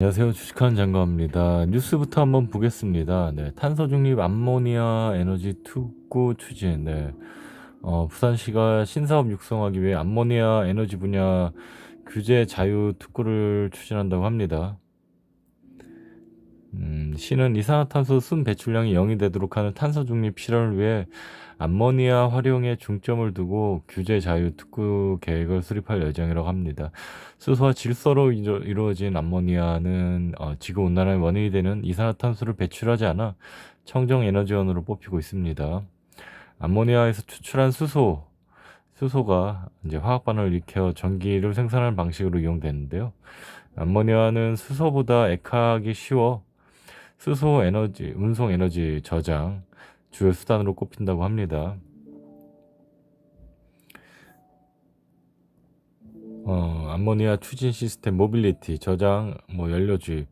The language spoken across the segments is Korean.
안녕하세요. 주식하는 장관입니다. 뉴스부터 한번 보겠습니다. 네, 탄소 중립 암모니아 에너지 투구 추진. 네, 어, 부산시가 신사업 육성하기 위해 암모니아 에너지 분야 규제 자유 특구를 추진한다고 합니다. 음, 시는 이산화탄소 순 배출량이 0이 되도록 하는 탄소 중립 실현을 위해 암모니아 활용에 중점을 두고 규제 자유 특구 계획을 수립할 예정이라고 합니다. 수소와 질소로 이루- 이루 어진 암모니아는 어, 지구 온난화의 원인이 되는 이산화탄소를 배출하지 않아 청정 에너지원으로 뽑히고 있습니다. 암모니아에서 추출한 수소, 수소가 이제 화학 반응을 일으켜 전기를 생산하는 방식으로 이용되는데요. 암모니아는 수소보다 액하기 쉬워 수소 에너지, 운송 에너지 저장 주요 수단으로 꼽힌다고 합니다. 어, 암모니아 추진 시스템 모빌리티 저장 뭐 연료 주입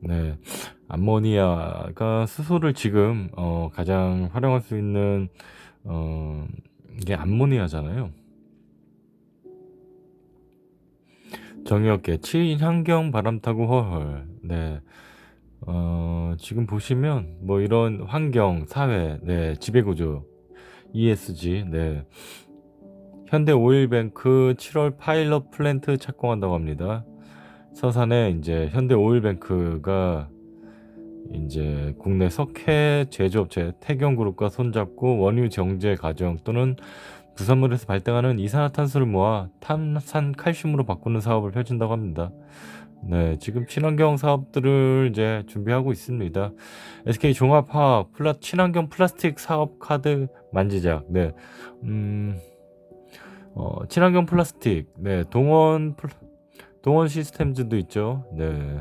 네. 암모니아가 수소를 지금 어, 가장 활용할 수 있는 어, 이게 암모니아잖아요. 정의롭게 친환경 바람 타고 허헐 네 어, 지금 보시면 뭐 이런 환경 사회 네 지배구조 ESG 네 현대 오일뱅크 7월 파일럿 플랜트 착공한다고 합니다. 서산에 이제 현대 오일뱅크가 이제 국내 석회 제조업체 태경그룹과 손잡고 원유 정제 과정 또는 부산물에서 발생하는 이산화탄소를 모아 탄산 칼슘으로 바꾸는 사업을 펼친다고 합니다. 네, 지금 친환경 사업들을 이제 준비하고 있습니다. SK 종합화학 플라 친환경 플라스틱 사업 카드 만지작. 네, 음. 어, 친환경 플라스틱, 네, 동원 플- 동원 시스템즈도 있죠. 네.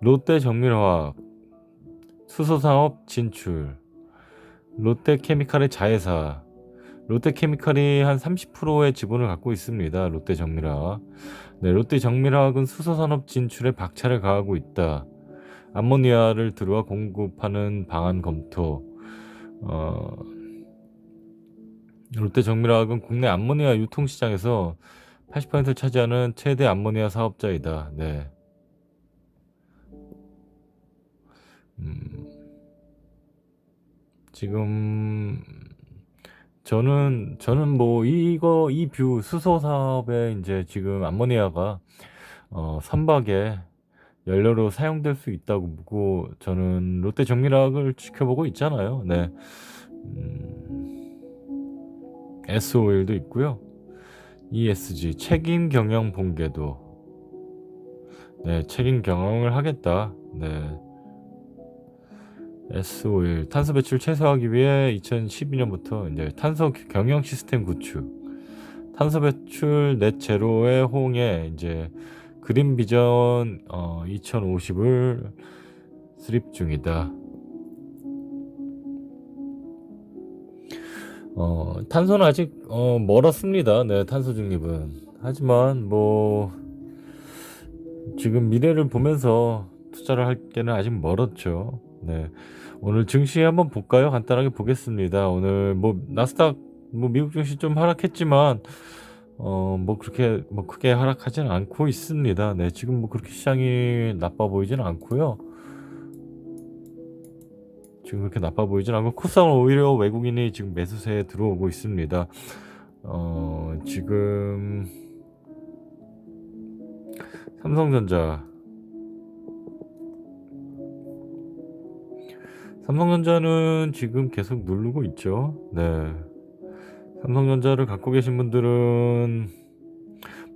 롯데 정밀화학, 수소 사업 진출, 롯데 케미칼의 자회사, 롯데 케미칼이 한 30%의 지분을 갖고 있습니다. 롯데 정밀화학. 네, 롯데 정밀화학은 수소 산업 진출에 박차를 가하고 있다. 암모니아를 들어와 공급하는 방안 검토. 어, 롯데 정밀화학은 국내 암모니아 유통 시장에서 80%를 차지하는 최대 암모니아 사업자이다. 네. 음, 지금 저는 저는 뭐 이거 이 뷰 수소 사업에 이제 지금 암모니아가 어, 선박에 연료로 사용될 수 있다고 보고 저는 롯데 정밀화학을 지켜보고 있잖아요. 네. 음, S-오일도 있고요. ESG 책임 경영 본계도 네 책임 경영을 하겠다. 네 S-오일 탄소 배출 최소화하기 위해 2012년부터 이제 탄소 경영 시스템 구축, 탄소 배출 넷 제로의 호응에 이제 그린 비전 어, 2050을 수립 중이다. 어, 탄소는 아직 어, 멀었습니다. 네, 탄소 중립은. 하지만 뭐 지금 미래를 보면서 투자를 할 때는 아직 멀었죠. 네. 오늘 증시 한번 볼까요? 간단하게 보겠습니다. 오늘 뭐 나스닥 뭐 미국 증시 좀 하락했지만 어 뭐 그렇게 뭐 크게 하락하지는 않고 있습니다. 네, 지금 뭐 그렇게 시장이 나빠 보이지는 않고요. 지금 그렇게 나빠 보이진 않고 코스닥은 오히려 외국인이 지금 매수세에 들어오고 있습니다. 어 지금 삼성전자 삼성전자는 지금 계속 누르고 있죠. 네. 삼성전자를 갖고 계신 분들은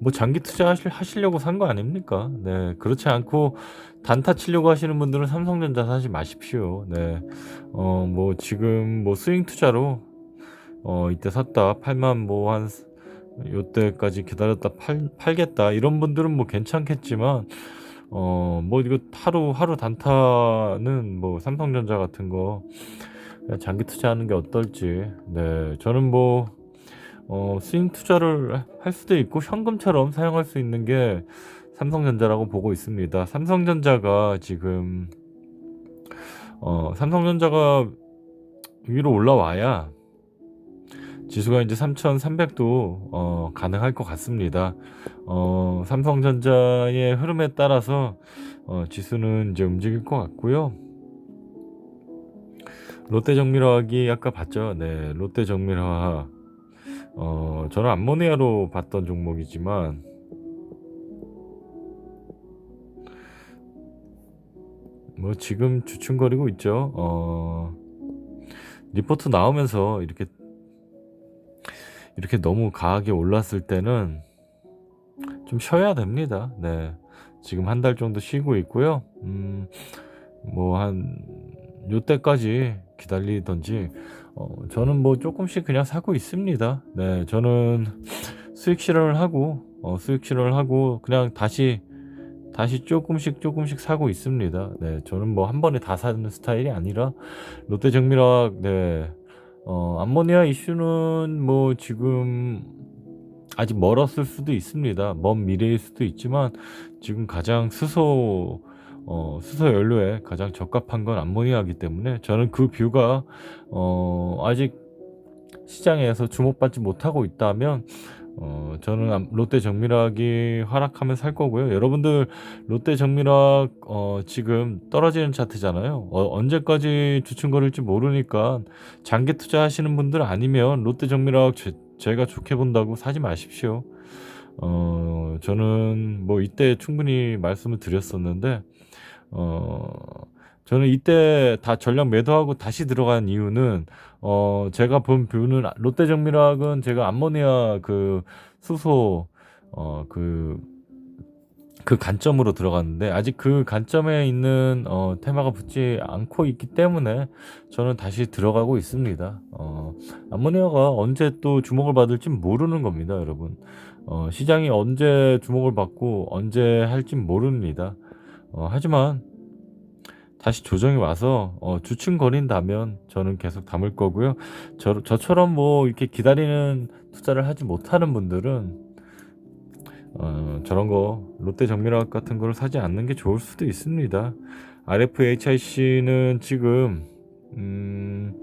뭐 장기 투자 하시려고 산 거 아닙니까? 네. 그렇지 않고 단타 치려고 하시는 분들은 삼성전자 사지 마십시오. 네. 어, 뭐 지금 뭐 스윙 투자로 어, 이때 샀다. 8만 뭐 한 요때까지 기다렸다 팔, 팔겠다. 이런 분들은 뭐 괜찮겠지만 어, 뭐 이거 하루 하루 단타는 뭐 삼성전자 같은 거 장기 투자하는 게 어떨지. 네. 저는 뭐 어, 스윙 투자를 할 수도 있고 현금처럼 사용할 수 있는 게 삼성전자라고 보고 있습니다. 삼성전자가 지금 어, 삼성전자가 위로 올라와야 지수가 이제 3,300도 어, 가능할 것 같습니다. 어, 삼성전자의 흐름에 따라서 어, 지수는 이제 움직일 것 같고요. 롯데 정밀화학이 아까 봤죠. 네, 롯데 정밀화학. 어, 저는 암모니아로 봤던 종목이지만 뭐 지금 주춤거리고 있죠. 어, 리포트 나오면서 이렇게 이렇게 너무 강하게 올랐을 때는 좀 쉬어야 됩니다. 네. 지금 한 달 정도 쉬고 있고요. 음, 뭐 한 요때까지 기다리던지 어, 저는 뭐 조금씩 그냥 사고 있습니다. 네, 저는 수익 실현을 하고 어, 수익 실현을 하고 그냥 다시 다시 조금씩 조금씩 사고 있습니다. 네, 저는 뭐 한 번에 다 사는 스타일이 아니라 롯데 정밀화학 네. 어, 암모니아 이슈는 뭐 지금 아직 멀었을 수도 있습니다. 먼 미래일 수도 있지만 지금 가장 수소 어, 수소 연료에 가장 적합한 건 암모니아이기 때문에 저는 그 뷰가 어, 아직 시장에서 주목받지 못하고 있다면 어, 저는 암- 롯데 정밀화학이 하락하면 살 거고요. 여러분들 롯데 정밀화학 어, 지금 떨어지는 차트잖아요. 어, 언제까지 주춤거릴지 모르니까 장기 투자하시는 분들 아니면 롯데 정밀화학 제, 제가 좋게 본다고 사지 마십시오. 어, 저는 뭐 이때 충분히 말씀을 드렸었는데 어, 저는 이때 다 전략 매도하고 다시 들어간 이유는 어, 제가 본 뷰는 롯데 정밀화학은 제가 암모니아 그 수소 어, 그, 그 관점으로 들어갔는데 아직 그 관점에 있는 어, 테마가 붙지 않고 있기 때문에 저는 다시 들어가고 있습니다. 어, 암모니아가 언제 또 주목을 받을지 모르는 겁니다, 여러분. 어, 시장이 언제 주목을 받고 언제 할지 모릅니다. 어, 하지만 다시 조정이 와서 어, 주춤거린다면 저는 계속 담을 거고요. 저, 저처럼 뭐 이렇게 기다리는 투자를 하지 못하는 분들은 어, 저런 거 롯데 정밀화학 같은 거를 사지 않는 게 좋을 수도 있습니다. RFHIC는 지금 음,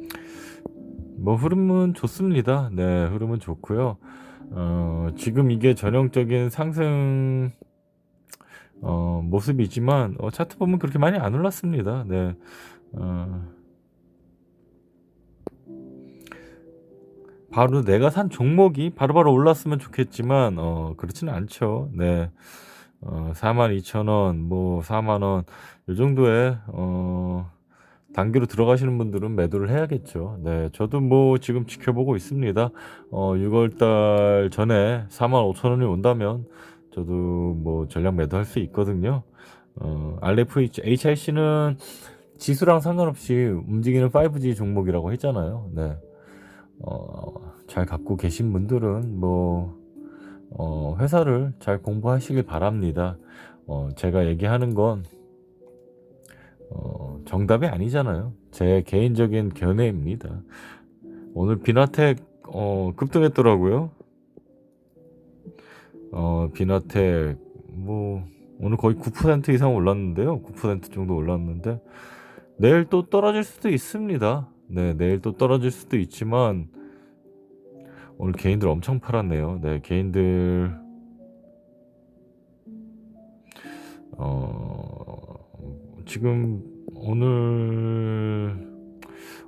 뭐 흐름은 좋습니다. 네, 흐름은 좋고요. 어, 지금 이게 전형적인 상승 어, 모습이지만 어, 차트 보면 그렇게 많이 안 올랐습니다. 네. 어, 바로 내가 산 종목이 바로바로 올랐으면 좋겠지만 어, 그렇지는 않죠. 네. 어, 42,000원, 뭐 4만 원, 이 정도의 어, 단기로 들어가시는 분들은 매도를 해야겠죠. 네, 저도 뭐 지금 지켜보고 있습니다. 어, 6월달 전에 4만 5천 원이 온다면 저도 뭐 전략 매도할 수 있거든요. 어, RFH, HIC는 지수랑 상관없이 움직이는 5G 종목이라고 했잖아요. 네. 어, 잘 갖고 계신 분들은 뭐 어, 회사를 잘 공부하시길 바랍니다. 어, 제가 얘기하는 건 어, 정답이 아니잖아요. 제 개인적인 견해입니다. 오늘 비나텍 어, 급등했더라고요. 어, 비나텍 뭐 오늘 거의 9% 이상 올랐는데요. 9% 정도 올랐는데 내일 또 떨어질 수도 있습니다. 네, 내일 또 떨어질 수도 있지만 오늘 개인들 엄청 팔았네요. 네, 개인들 어 지금 오늘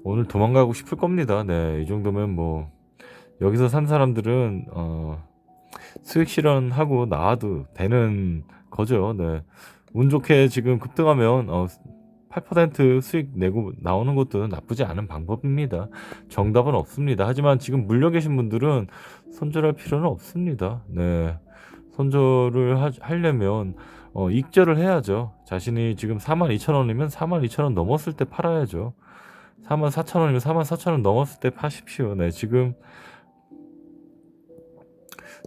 오늘 도망가고 싶을 겁니다. 네, 이 정도면 뭐 여기서 산 사람들은 어 수익 실현하고 나와도 되는 거죠. 네. 운 좋게 지금 급등하면 어, 8% 수익 내고 나오는 것도 나쁘지 않은 방법입니다. 정답은 없습니다. 하지만 지금 물려 계신 분들은 손절할 필요는 없습니다. 네. 손절을 하, 하려면 어, 익절을 해야죠. 자신이 지금 42,000원이면 42,000원 넘었을 때 팔아야죠. 44,000원이면 44,000원 넘었을 때 파십시오. 네, 지금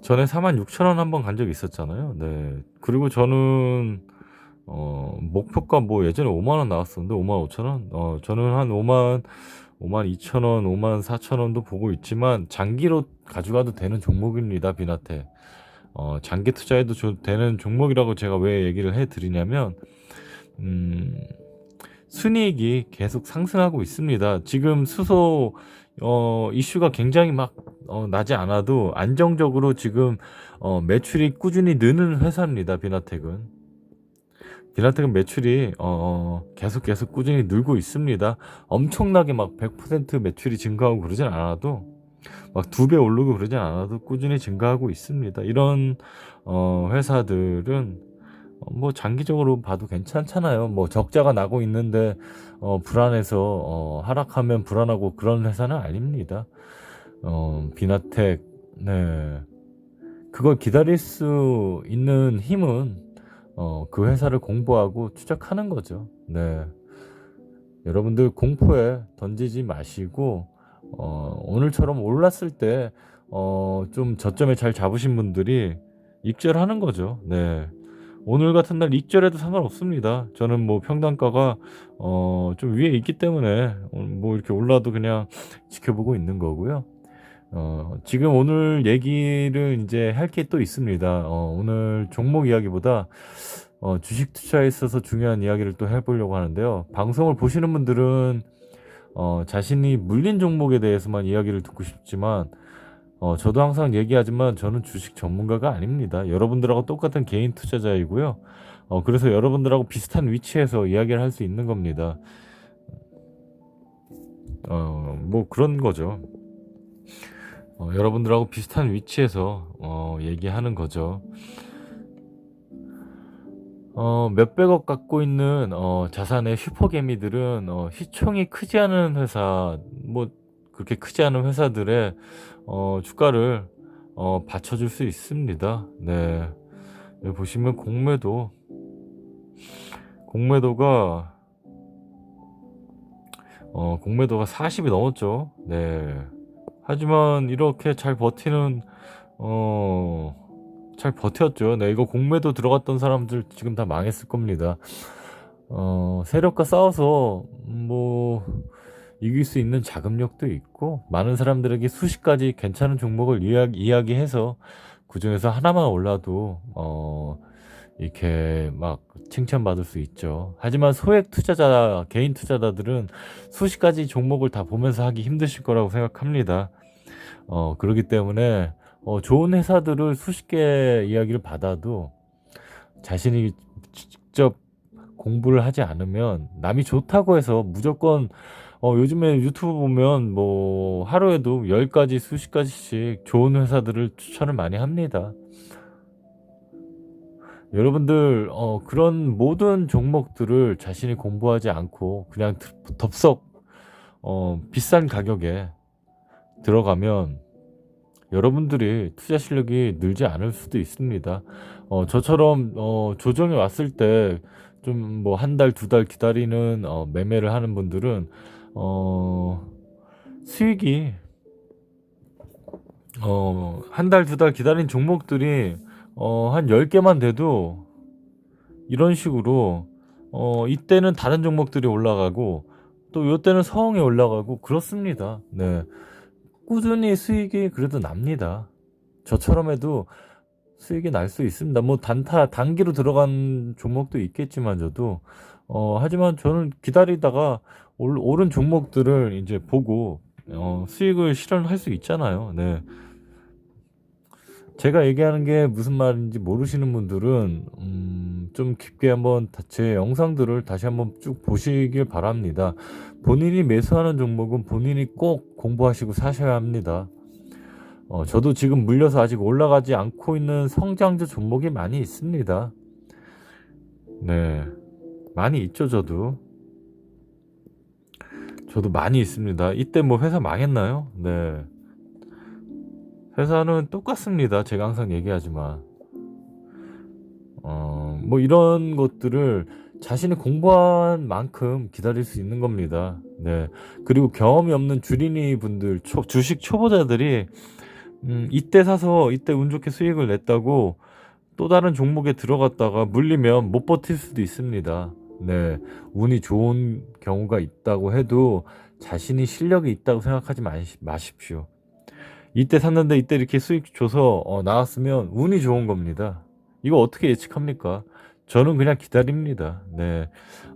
전에 46,000원 한번 간 적이 있었잖아요. 네. 그리고 저는 어, 목표가 뭐 예전에 5만 원 나왔었는데 5만 5천 원. 어, 저는 한 5만 5만 2천 원, 5만 4천 원도 보고 있지만 장기로 가져가도 되는 종목입니다. 비나테. 어, 장기 투자해도 조- 되는 종목이라고 제가 왜 얘기를 해 드리냐면 음, 순이익이 계속 상승하고 있습니다. 지금 수소 어, 이슈가 굉장히 막 어, 나지 않아도 안정적으로 지금 어, 매출이 꾸준히 느는 회사입니다. 비나텍은. 비나텍은 매출이 어, 계속 계속 꾸준히 늘고 있습니다. 엄청나게 막 100% 매출이 증가하고 그러진 않아도 막 두 배 오르고 그러진 않아도 꾸준히 증가하고 있습니다. 이런 어, 회사들은 어, 뭐 장기적으로 봐도 괜찮잖아요. 뭐 적자가 나고 있는데 어, 불안해서 어, 하락하면 불안하고 그런 회사는 아닙니다. 어, 비나텍 네 그걸 기다릴 수 있는 힘은 어, 그 회사를 공부하고 추적하는 거죠. 네. 여러분들 공포에 던지지 마시고, 어, 오늘처럼 올랐을 때, 어, 좀 저점에 잘 잡으신 분들이 익절하는 거죠. 네. 오늘 같은 날 익절해도 상관없습니다. 저는 뭐 평단가가, 어, 좀 위에 있기 때문에, 뭐 이렇게 올라도 그냥 지켜보고 있는 거고요. 어, 지금 오늘 얘기를 이제 할 게 또 있습니다. 어, 오늘 종목 이야기보다 어, 주식 투자에 있어서 중요한 이야기를 또 해보려고 하는데요. 방송을 보시는 분들은 어, 자신이 물린 종목에 대해서만 이야기를 듣고 싶지만 어, 저도 항상 얘기하지만 저는 주식 전문가가 아닙니다. 여러분들하고 똑같은 개인 투자자이고요. 어, 그래서 여러분들하고 비슷한 위치에서 이야기를 할 수 있는 겁니다. 어, 뭐 그런 거죠. 어, 여러분들하고 비슷한 위치에서 어, 얘기하는 거죠. 어, 몇백억 갖고 있는 어, 자산의 슈퍼개미들은 어, 시총이 크지 않은 회사, 뭐 그렇게 크지 않은 회사들의 어, 주가를 어, 받쳐줄 수 있습니다. 네, 여기 보시면 공매도, 공매도가 어, 공매도가 40이 넘었죠. 네. 하지만 이렇게 잘 버티는 어, 잘 버텼죠. 네, 이거 공매도 들어갔던 사람들 지금 다 망했을 겁니다. 어, 세력과 싸워서 뭐 이길 수 있는 자금력도 있고 많은 사람들에게 수십 가지 괜찮은 종목을 이야기, 이야기 해서 그 중에서 하나만 올라도 어, 이렇게 막 칭찬받을 수 있죠. 하지만 소액 투자자, 개인 투자자들은 수십 가지 종목을 다 보면서 하기 힘드실 거라고 생각합니다. 어, 그렇기 때문에 어, 좋은 회사들을 수십 개 이야기를 받아도 자신이 직접 공부를 하지 않으면 남이 좋다고 해서 무조건 어, 요즘에 유튜브 보면 뭐 하루에도 10가지, 수십 가지씩 좋은 회사들을 추천을 많이 합니다. 여러분들 어, 그런 모든 종목들을 자신이 공부하지 않고 그냥 덥석 어, 비싼 가격에 들어가면 여러분들이 투자 실력이 늘지 않을 수도 있습니다. 어, 저처럼 어, 조정이 왔을 때 좀 뭐 한 달, 두 달 기다리는 어, 매매를 하는 분들은 어, 수익이 어, 한 달, 두 달 기다린 종목들이 어, 한 10개만 돼도 이런 식으로 어, 이때는 다른 종목들이 올라가고 또 요때는 서흥이 올라가고 그렇습니다. 네. 꾸준히 수익이 그래도 납니다. 저처럼 해도 수익이 날 수 있습니다. 뭐 단타 단기로 들어간 종목도 있겠지만 저도 어 하지만 저는 기다리다가 올, 오른 종목들을 이제 보고 어 수익을 실현할 수 있잖아요. 네. 제가 얘기하는 게 무슨 말인지 모르시는 분들은 음, 좀 깊게 한번 제 영상들을 다시 한번 쭉 보시길 바랍니다. 본인이 매수하는 종목은 본인이 꼭 공부하시고 사셔야 합니다. 어, 저도 지금 물려서 아직 올라가지 않고 있는 성장주 종목이 많이 있습니다. 네. 많이 있죠, 저도. 저도 많이 있습니다. 이때 뭐 회사 망했나요? 네. 회사는 똑같습니다. 제가 항상 얘기하지만. 어, 뭐 이런 것들을 자신이 공부한 만큼 기다릴 수 있는 겁니다. 네. 그리고 경험이 없는 주린이 분들, 초, 주식 초보자들이, 음, 이때 사서 이때 운 좋게 수익을 냈다고 또 다른 종목에 들어갔다가 물리면 못 버틸 수도 있습니다. 네. 운이 좋은 경우가 있다고 해도 자신이 실력이 있다고 생각하지 마십시오. 이때 샀는데 이때 이렇게 수익 줘서 어, 나왔으면 운이 좋은 겁니다. 이거 어떻게 예측합니까? 저는 그냥 기다립니다. 네.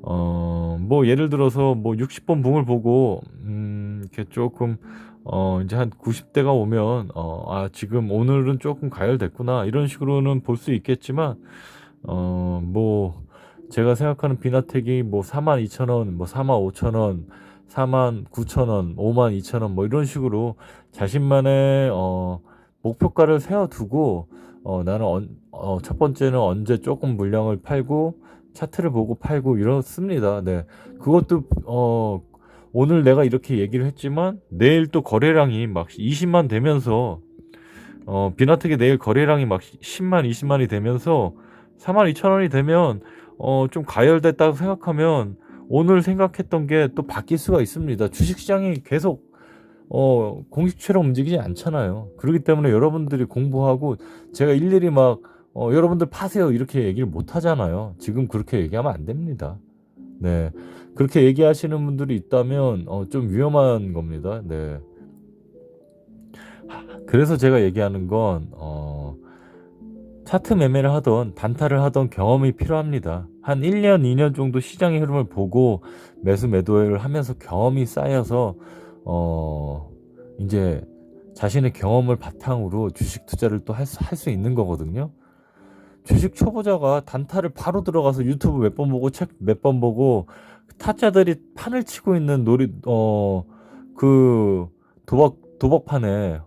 어, 뭐 예를 들어서 뭐 60번 붕을 보고 음, 이렇게 조금 어, 이제 한 90대가 오면 어, 아, 지금 오늘은 조금 가열됐구나. 이런 식으로는 볼 수 있겠지만 어, 뭐 제가 생각하는 비나텍이 뭐 42,000원, 뭐 45,000원, 49,000원, 52,000원 뭐 이런 식으로 자신만의 어, 목표가를 세워 두고 어, 나는 언, 어, 첫 번째는 언제 조금 물량을 팔고 차트를 보고 팔고 이렇습니다. 네. 그것도 어 오늘 내가 이렇게 얘기를 했지만 내일 또 거래량이 막 20만 되면서 어 비나텍이 내일 거래량이 막 10만 20만이 되면서 4만 2천 원이 되면 어 좀 가열됐다고 생각하면 오늘 생각했던 게 또 바뀔 수가 있습니다. 주식시장이 계속 어 공식처럼 움직이지 않잖아요. 그렇기 때문에 여러분들이 공부하고 제가 일일이 막 어, 여러분들 파세요 이렇게 얘기를 못 하잖아요. 지금 그렇게 얘기하면 안 됩니다. 네. 그렇게 얘기하시는 분들이 있다면 어, 좀 위험한 겁니다. 네. 그래서 제가 얘기하는 건 어, 차트 매매를 하던 단타를 하던 경험이 필요합니다. 한 1년, 2년 정도 시장의 흐름을 보고 매수 매도를 하면서 경험이 쌓여서 어, 이제 자신의 경험을 바탕으로 주식 투자를 또 할 수 있는 거거든요. 주식 초보자가 단타를 바로 들어가서 유튜브 몇 번 보고 책 몇 번 보고 타짜들이 판을 치고 있는 놀이 어 그 도박 도박판에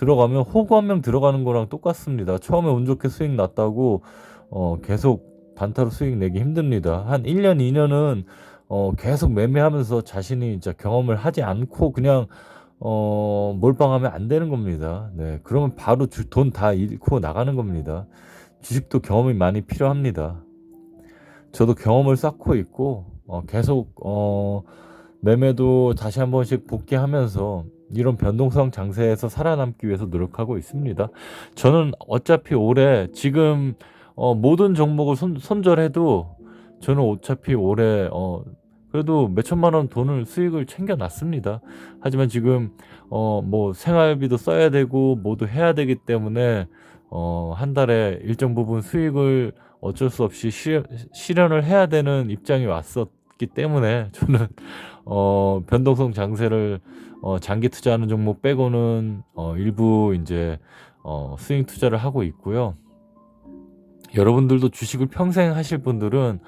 들어가면 호구 한 명 들어가는 거랑 똑같습니다. 처음에 운 좋게 수익 났다고 어 계속 단타로 수익 내기 힘듭니다. 한 1년 2년은 어 계속 매매하면서 자신이 이제 경험을 하지 않고 그냥 어 몰빵하면 안 되는 겁니다. 네. 그러면 바로 돈 다 잃고 나가는 겁니다. 주식도 경험이 많이 필요합니다. 저도 경험을 쌓고 있고 어, 계속 어, 매매도 다시 한 번씩 복귀하면서 이런 변동성 장세에서 살아남기 위해서 노력하고 있습니다. 저는 어차피 올해 지금 어, 모든 종목을 손, 손절해도 저는 어차피 올해 어, 그래도 몇 천만 원 돈을 수익을 챙겨 놨습니다. 하지만 지금 어, 뭐 생활비도 써야 되고 모두 해야 되기 때문에 어, 한 달에 일정 부분 수익을 어쩔 수 없이 시, 실현을 해야 되는 입장이 왔었 기 때문에 저는 어, 변동성 장세를 어, 장기 투자하는 종목 빼고는 어, 일부 이제 어, 스윙 투자를 하고 있고요. 여러분들도 주식을 평생 하실 분들은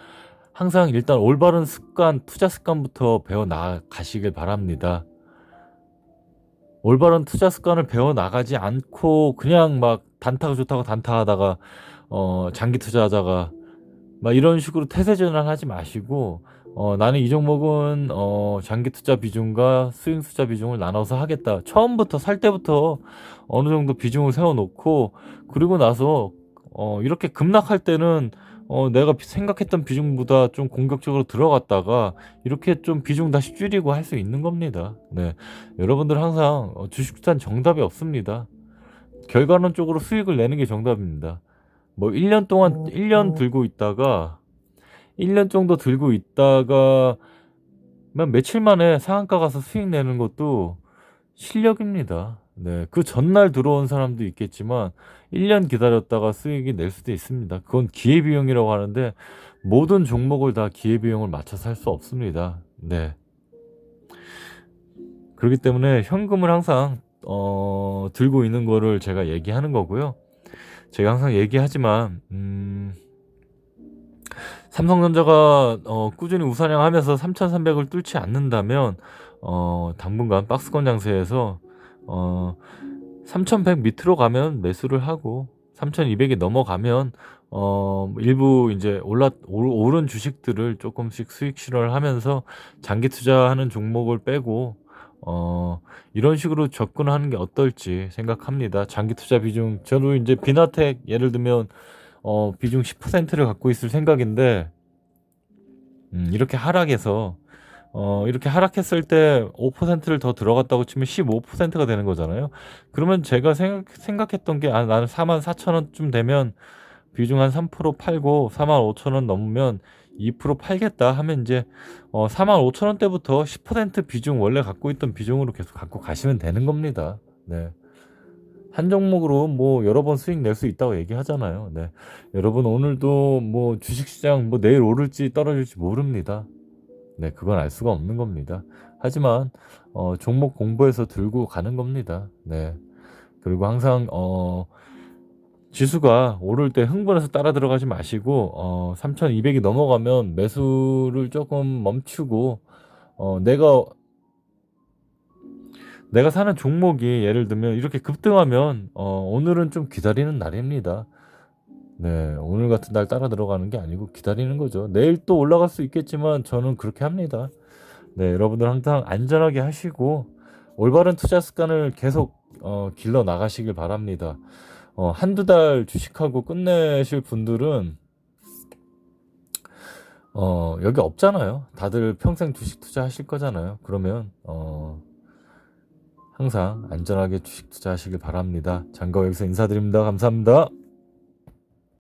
항상 일단 올바른 습관, 투자 습관부터 배워 나가시길 바랍니다. 올바른 투자 습관을 배워 나가지 않고 그냥 막 단타가 좋다고 단타하다가 어 장기 투자하다가 막 이런 식으로 태세 전환하지 마시고 어 나는 이 종목은 어 장기 투자 비중과 스윙 투자 비중을 나눠서 하겠다. 처음부터 살 때부터 어느 정도 비중을 세워 놓고 그리고 나서 어 이렇게 급락할 때는 어 내가 생각했던 비중보다 좀 공격적으로 들어갔다가 이렇게 좀 비중 다시 줄이고 할 수 있는 겁니다. 네. 여러분들 항상 어 주식 투자는 정답이 없습니다. 결과론적으로 수익을 내는 게 정답입니다. 뭐 1년 동안 1년 들고 있다가 1년 정도 들고 있다가 만 며칠 만에 상한가 가서 수익 내는 것도 실력입니다. 네. 그 전날 들어온 사람도 있겠지만 1년 기다렸다가 수익이 낼 수도 있습니다. 그건 기회비용이라고 하는데 모든 종목을 다 기회비용을 맞춰서 할 수 없습니다. 네. 그렇기 때문에 현금을 항상 어, 들고 있는 거를 제가 얘기하는 거고요. 제가 항상 얘기하지만 음, 삼성전자가 어, 꾸준히 우상향하면서 3,300을 뚫지 않는다면 어, 당분간 박스권 장세에서 어, 3,100 밑으로 가면 매수를 하고 3,200이 넘어가면 어, 일부 이제 올라 오른 주식들을 조금씩 수익 실현을 하면서 장기 투자하는 종목을 빼고 어, 이런 식으로 접근하는 게 어떨지 생각합니다. 장기 투자 비중, 저도 이제 비나텍 예를 들면, 어, 비중 10%를 갖고 있을 생각인데, 음, 이렇게 하락해서, 어, 이렇게 하락했을 때 5%를 더 들어갔다고 치면 15%가 되는 거잖아요. 그러면 제가 생각, 생각했던 게, 아, 나는 4만 4천 원쯤 되면 비중 한 3% 팔고 4만 5천 원 넘으면 2% 팔겠다 하면 이제 어 4만 5천 원대부터 10% 비중 원래 갖고 있던 비중으로 계속 갖고 가시면 되는 겁니다. 네. 한 종목으로 뭐 여러 번 수익 낼 수 있다고 얘기하잖아요. 네. 여러분 오늘도 뭐 주식시장 뭐 내일 오를지 떨어질지 모릅니다. 네, 그건 알 수가 없는 겁니다. 하지만 어, 종목 공부해서 들고 가는 겁니다. 네. 그리고 항상 어, 지수가 오를 때 흥분해서 따라 들어가지 마시고 어, 3,200이 넘어가면 매수를 조금 멈추고 어, 내가 내가 사는 종목이 예를 들면 이렇게 급등하면 어, 오늘은 좀 기다리는 날입니다. 네, 오늘 같은 날 따라 들어가는 게 아니고 기다리는 거죠. 내일 또 올라갈 수 있겠지만 저는 그렇게 합니다. 네, 여러분들 항상 안전하게 하시고 올바른 투자 습관을 계속 어, 길러 나가시길 바랍니다. 어, 한두 달 주식하고 끝내실 분들은 어, 여기 없잖아요. 다들 평생 주식 투자하실 거잖아요. 그러면 어, 항상 안전하게 주식 투자하시길 바랍니다. 여기서 인사드립니다. 감사합니다.